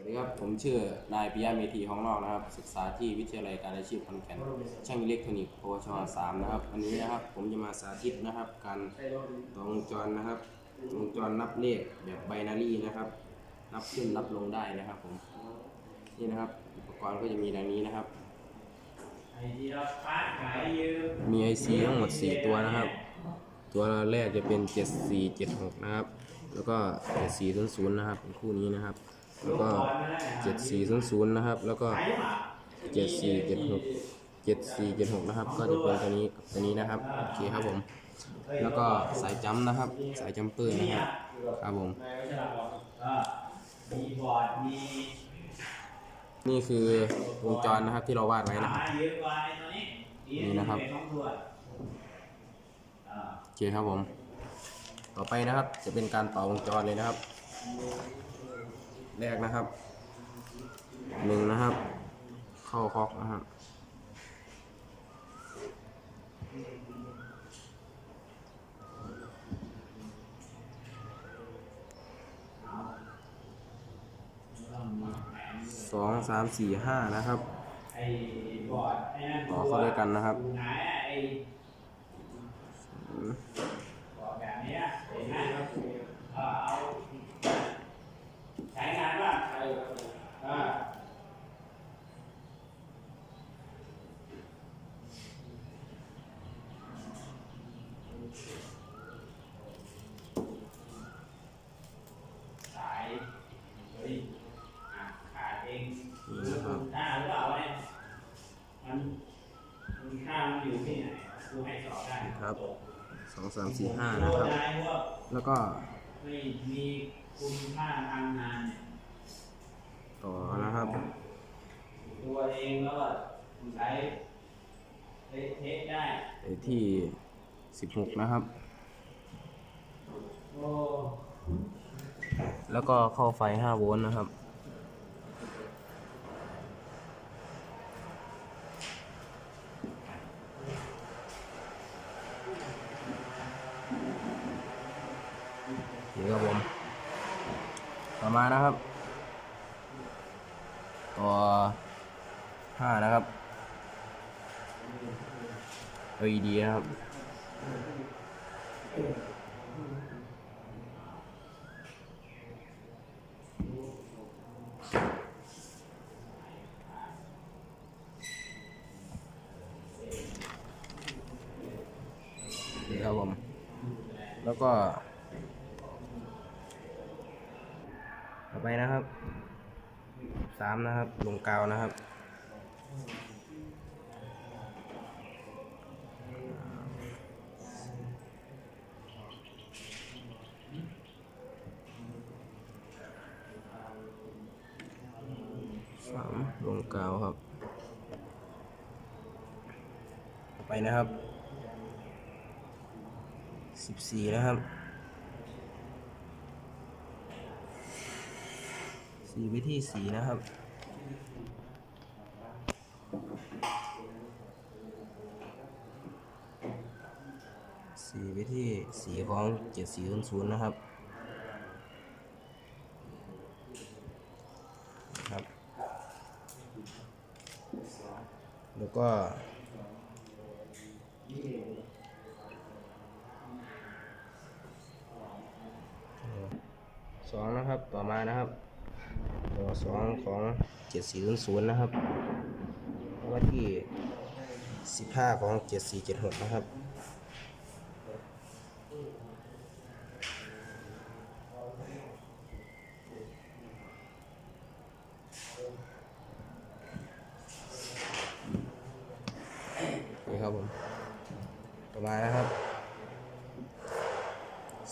วัสดีครับ ผมชื่อนายปิยะเมธีห้องนอกนะครับ ศึกษาที่วิทยาลัยการอาชีพขอนแก่นช่างอิเล็กทรอนิกส์ปวชสามนะครับวันนี้นะครับผมจะมาสาธิตนะครับ การต่อวงจรนะครับวงจรนับเลขแบบไบนารีนะครับ นับขึ้นนับลงได้นะครับผมนี่นะครับอุปกรณ์ก็จะมีดังนี้นะครับมี IC ทั้งหมด 4 ตัวนะครับ ตัวแรกจะเป็น 7476 นะครับ แล้วก็7400นะครับเป็นคู่นี้นะครับ แล้วก็7400นะครับ แล้วก็7476 7476นะครับ ก็จะเป็นตัวนี้ตัวนี้นะครับโอเคครับผม แล้วก็สายจัมนะครับ สายจัมเปอร์นะครับครับผมนี่คือวงจรนะครับที่เราวาดไว้นะครับนี่นะครับโอเคครับผม ต่อไปนะครับจะเป็นการต่อวงจรเลยนะครับ แรกนะครับหนึ่งนะครับ เข้าคอกนะครับสองสามสี่ห้านะครับต่อเข้าด้วยกันนะครับ อยู่ไหนอะไอ้บอร์ดแบบเนี้ยเห็นไหมเออเอาใช้งานป่ะเออเออ สายเฮ้ยอะขาดเอง นี่นะครับ ค่าหรือเปล่าเนี่ยมันมันค่ามัน อยู่ที่ไหนดูให้สอบได้ครับสองสามสี่ห้าโทนะษครับ ได้ว่าแล้วก็ไม่มีคุณค่าทางงานเนี่ยต่อนะครับ ตัวเองแล้วก็ใช้เทสได้ ไปที่สิบหกนะครับ โอ้ แล้วก็เข้าไฟ5โวลต์นะครับ นี่ครับผม ต่อมานะครับ ต่อ 5นะครับ LED นะครับนี่ครับผม แล้วก็ ต่อไปนะครับ สามนะครับ ลงกาวนะครับ สามลงกาวครับ ไปนะครับสิบสี่นะครับสีไปที่สีนะครับ สีไปที่สีของเจ็ดสี่ศูนย์ศูนย์นะครับ ครับ แล้วก็สองนะครับ ต่อมานะครับตัวสองของเจ็ดสี่ศูนย์ศูนย์นะครับแล้วก็ที่สิบห้าของเจ็ดสี่เจ็ดหกนะครับ นี่ครับผม ต่อ มาแล้วครับ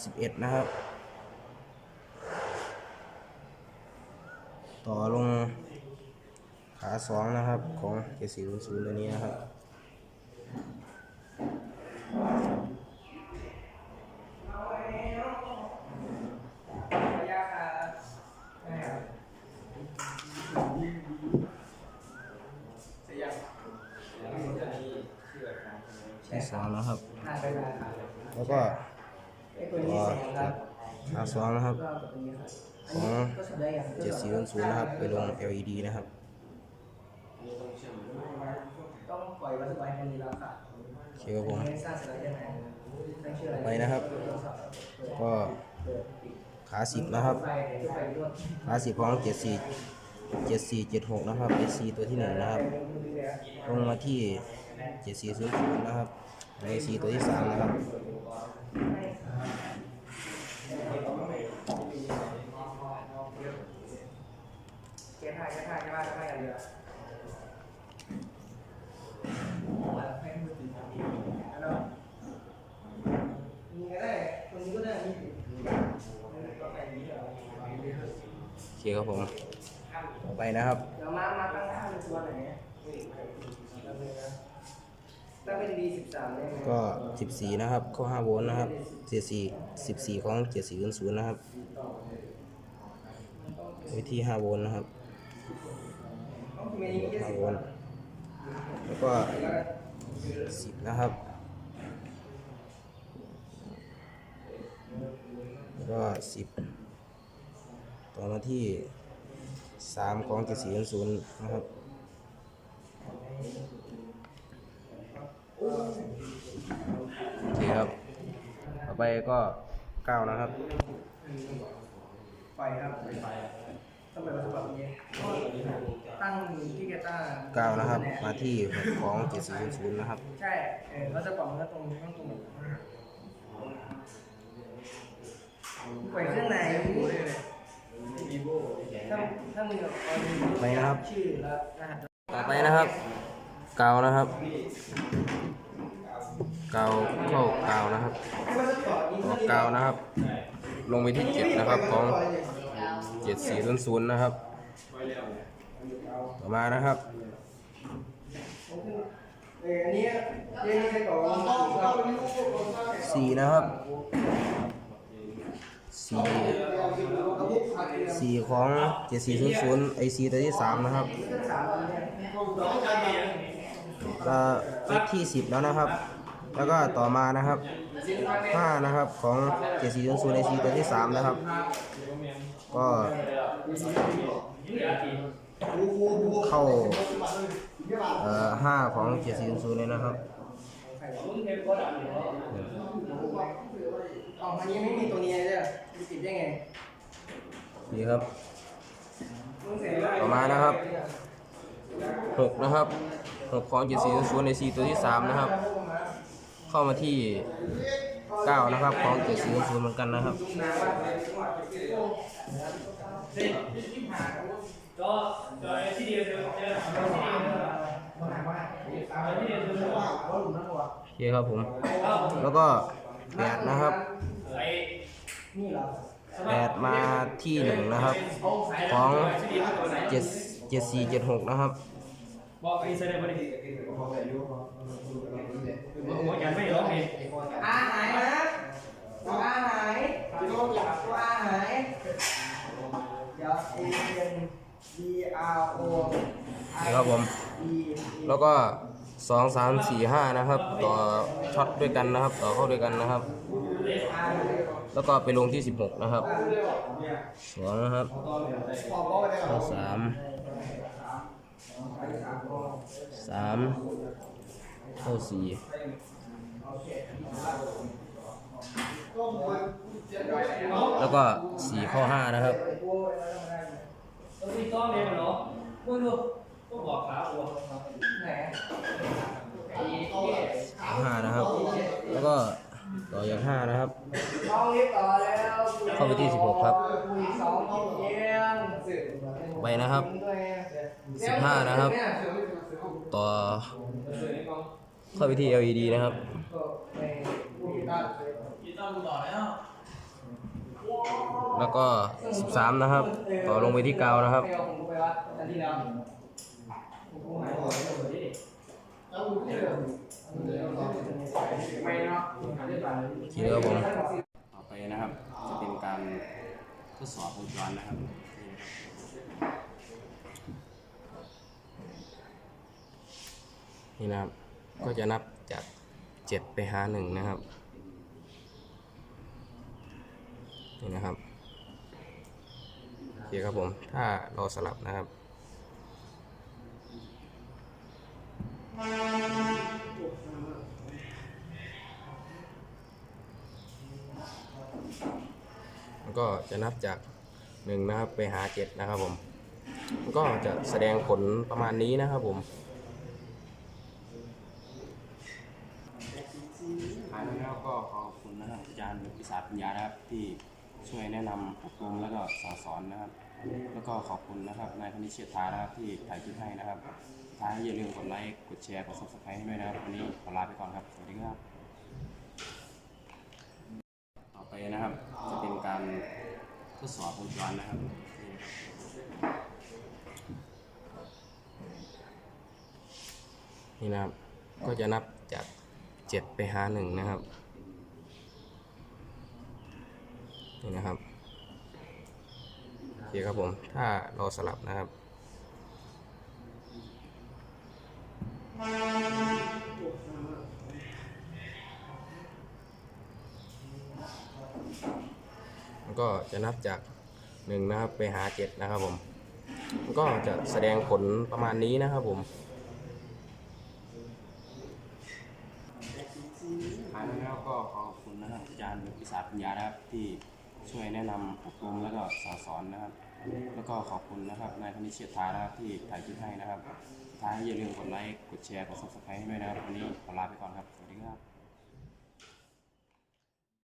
สิบเอ็ดนะครับ ต่อลงขาสองนะครับของเจสี่ศูนศูนย์ตัวนี้นะครับ สองนะครับ แล้วก็ตัวขาสองนะครับของ7400นะครับ ไปลง LED นะครับต้องปล่อยวัตถุไว้ตรงนี้แล้วค่ะโอเคครับผมไม่สร้างสไลด์ได้ไหมตั้งชื่ออะไรไปนะครับ ก็ขาสิบนะครับไฟไฟด้วยขาสิบของเจ็ดสี่เจ็ดสี่เจ็ดหกนะครับเอซีตัวที่หนึ่งนะครับ ลงมาที่เจ็ดสี่ศูนย์ศูนย์นะครับใน เอซีตัวที่สามนะครับเข้างเดียวแล้วมีก็ได้ตรงนี้ก็ได้นี่ก็ไปนี้เหรอโอเคครับผม ต่อไปนะครับ เดี๋ยวมามาตั้งค่าเป็นตัวไหน ถ้าเป็น D สิบสามได้ไหมก็สิบสี่นะครับ เข้าห้าโวลต์นะครับเจ็ดสี่สิบสี่ของเจ็ดสี่ศูนศูนย์นะครับ วิธีห้าโวลต์นะครับมีอย่างนี้ห้าโวลต์แล้วก็สิบนะครับ แล้วก็สิบต่อมาที่สามของเจ็ดสี่ศูนศูนย์นะครับ โอเคครับ ต่อ ไปก็เก้านะครับไฟครับไฟต้องเป็นวัตถุแบบนี้ตั้งที่แกต้าเก้านะครับ มาที่หกของเจ็ดสี่ศูนย์ศูนย์นะครับ ใช่เออเขาจะปล่อยมันก็ตรงต้องตรงแบบปล่อยเครื่องในถ้าถ้ามึงแบบเอาไปนะครับชื่อแล้วรหัสต่อไปนะครับ เกานะครับเกาเข้าเกานะครับต่อเกานะครับ ลงไปที่เจ็ดนะครับของเจ็ดสี่ศูนย์ศูนย์นะครับ ต่อมานะครับสี่นะครับสี่สี่ของเจ็ดสี่ศูนย์ศูนย์ไอซีตัวที่สามนะครับเครื่องสามตัวเนี่ยก็เลขที่สิบแล้วนะครับ แล้วก็ต่อมานะครับห้านะครับของเจ็ดสี่ศูนย์ศูนย์ไอซีตัวที่สามนะครับ ก็เข้าเอ่อห้าของเจ็ดสี่ศูนย์ศูนย์เลยนะครับออกมายังไม่มีตัวนี้เลยจะติดได้ไงนี่ครับมึงเสร็จแล้วต่อมานะครับหกนะครับหกของเจ็ดสี่ศูนย์ไอซีตัวที่สามนะครับ เข้ามาที่เก้านะครับของเจ็ดสี่ศูนย์เหมือนกันนะครับโอเคครับผม แล้วก็แปดนะครับแปดมาที่หนึ่งนะครับ ของเจ็ดเจ็ดสี่เจ็ดหกนะครับ บอกไอ้เสด็จมาดิหัวยันไม่ร้องเองอาหายนะตัวอาหายตัวอาหายเดี๋ยว A N D R O นะครับผม แล้วก็สองสามสี่ห้านะครับ ต่อช็อตด้วยกันนะครับ ต่อเข้าด้วยกันนะครับ แล้วก็ไปลงที่สิบหกนะครับสองนะครับสาม สามเข้าสี่แล้วก็สี่ข้อห้านะครับต้องตีต้องเลยมันเนามห้านะครับ แล้วก็ต่ออย่างห้านะครับเข้าไปที่16ครับไปนะครับสิบห้านะครับ ต่อเข้าไปที่ LED นะครับแล้วก็ 13 นะครับ ต่อลงไปที่กาวนะครับไปเอาของกูไปวัดอันที่แล้วกูหายไปไม่เนาะหาได้ป่ะทีเดียวผมต่อไปนะครับ จะเป็นการทดสอบวงจรนะครับ นี่นะครับ ก็จะนับจาก7ไปหา1นะครับ นี่นะครับโอเคครับผม ถ้าเรอสลับนะครับก็จะนับจากหนึ่งนะครับไปหาเจ็ดนะครับผม ก็จะแสดงผลประมาณนี้นะครับผม ก็ขอขอบคุณนะครับอาจารย์วิสาปัญญานะครับที่ช่วยแนะนำอบรมแล้วก็สั่งสอนนะครับ แล้วก็ขอบคุณนะครับนายคณิเชียรฐานะครับที่ถ่ายคลิปให้นะครับสุดท้ายอย่าลืมกดไลค์กดแชร์กด subscribe ให้ด้วยนะครับวันนี้ขอลาไปก่อนครับสวัสดีครับ ต่อไปนะครับจะเป็นการทดสอบวงจรนะครับนี่นะครับก็จะนับจากเจ็ดไปหาหนึ่งนะครับ นี่นะครับโอเคครับผมถ้าเรอสลับนะครับมันก็จะนับจากหนึ่งนะครับไปหาเจ็ดนะครับผมมันก็จะแสดงผลประมาณนี้นะครับผมท้ายแล้วก็ขอขอบคุณนะครับอาจารย์วิสาปัญญานะครับที่ ช่วยแนะนำอบรมแล้วก็สอนสอนนะครับ แล้วก็ขอบคุณนะครับนายธนิชเชียรฐานะครับที่ถ่ายคลิปให้นะครับท้ายอย่าลืมกดไลค์กดแชร์กดซับสไครต์ให้ด้วยนะครับวันนี้ขอลาไปก่อนครับสวัสดีครับ